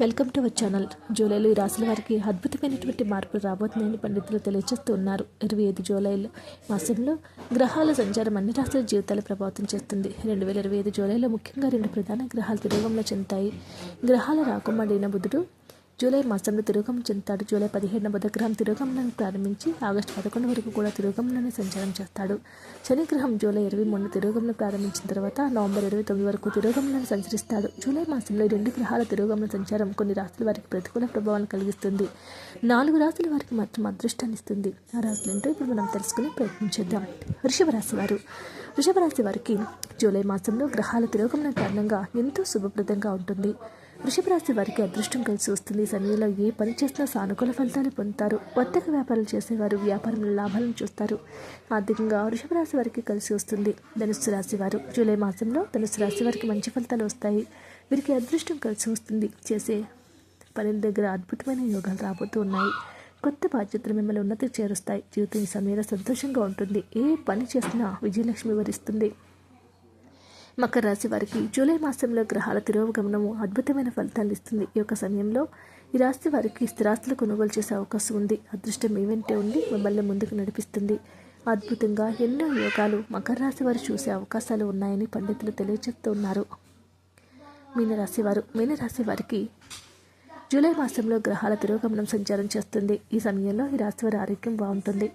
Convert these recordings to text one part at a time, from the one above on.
Welcome to our channel. జూలైలో ఈ రాశుల వారికి అద్భుతమైనటువంటి మార్పులు రాబోతున్నాయని పండితులు తెలియజేస్తూ ఉన్నారు ఇరవై ఐదు జూలైలో మాసంలో గ్రహాల సంచారం అన్ని రాశుల జీవితాలు ప్రభావితం చేస్తుంది. రెండు వేల ఇరవై ఐదు జూలైలో ముఖ్యంగా రెండు ప్రధాన గ్రహాలు తిరోగంలో చెందుతాయి. గ్రహాల రాకుమారిన బుధుడు జూలై మాసంలో తిరుగం చెందుతాడు. జూలై పదిహేడున బుధగ్రహం తిరుగమనం ప్రారంభించి ఆగస్టు పదకొండు వరకు కూడా తిరోగమనాన్ని సంచారం చేస్తాడు. శనిగ్రహం జూలై ఇరవై మూడున తిరోగమనం ప్రారంభించిన తర్వాత నవంబర్ ఇరవై తొమ్మిది వరకు తిరోగమనాన్ని సంచరిస్తాడు. జూలై మాసంలో రెండు గ్రహాల తిరుగమన సంచారం కొన్ని రాశుల వారికి ప్రతికూల ప్రభావాన్ని కలిగిస్తుంది. నాలుగు రాశుల వారికి మాత్రం అదృష్టాన్ని ఇస్తుంది. ఆ రాశులు ఏంటో ఇప్పుడు మనం తెలుసుకుని ప్రయత్నించేద్దాం వృషభ రాశి వారు. వృషభ రాశి వారికి జూలై మాసంలో గ్రహాల తిరోగమన కారణంగా ఎంతో శుభప్రదంగా ఉంటుంది. వృషభ రాశి వారికి అదృష్టం కలిసి వస్తుంది. ఈ సమయంలో ఏ పని చేసినా సానుకూల ఫలితాలు పొందుతారు. వర్తక వ్యాపారాలు చేసేవారు వ్యాపారంలో లాభాలను చూస్తారు. ఆర్థికంగా వృషభ రాశి వారికి కలిసి వస్తుంది. ధనుస్సు రాశి వారు జూలై మాసంలో ధనుస్సు రాశి వారికి మంచి ఫలితాలు వస్తాయి. వీరికి అదృష్టం కలిసి వస్తుంది. చేసే పని దగ్గర అద్భుతమైన యోగాలు రాబోతూ ఉన్నాయి. కొత్త బాధ్యతలు మిమ్మల్ని ఉన్నతికి చేరుస్తాయి. జీవితం ఈ సమయంలో సంతోషంగా ఉంటుంది. ఏ పని చేసినా విజయలక్ష్మి వరిస్తుంది. మకర రాశి వారికి జూలై మాసంలో గ్రహాల తిరోగమనము అద్భుతమైన ఫలితాలు ఇస్తుంది. ఈ యొక్క సమయంలో ఈ రాశి వారికి స్థిరాస్తులు కొనుగోలు చేసే అవకాశం ఉంది. అదృష్టం మీ వెంటే ఉండి మిమ్మల్ని ముందుకు నడిపిస్తుంది. అద్భుతంగా ఎన్నో యోగాలు మకర రాశి వారు చూసే అవకాశాలు ఉన్నాయని పండితులు తెలియజేస్తున్నారు మీనరాశి వారు మీనరాశి వారికి జూలై మాసంలో గ్రహాల తిరోగమనం సంచారం చేస్తుంది. ఈ సమయంలో ఈ రాశి వారి ఆరోగ్యం బాగుంటుంది.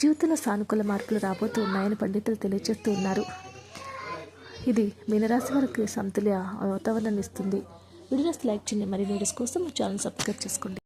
జీవితంలో సానుకూల మార్పులు రాబోతూ ఉన్నాయని పండితులు తెలియజేస్తూ ఉన్నారు. ఇది మీనరాశి వారికి సమతుల్య వాతావరణాన్ని ఇస్తుంది. వీడియోస్ లైక్ చేయండి. మరి వీడియోస్ కోసం ఛానల్ సబ్స్క్రైబ్ చేసుకోండి.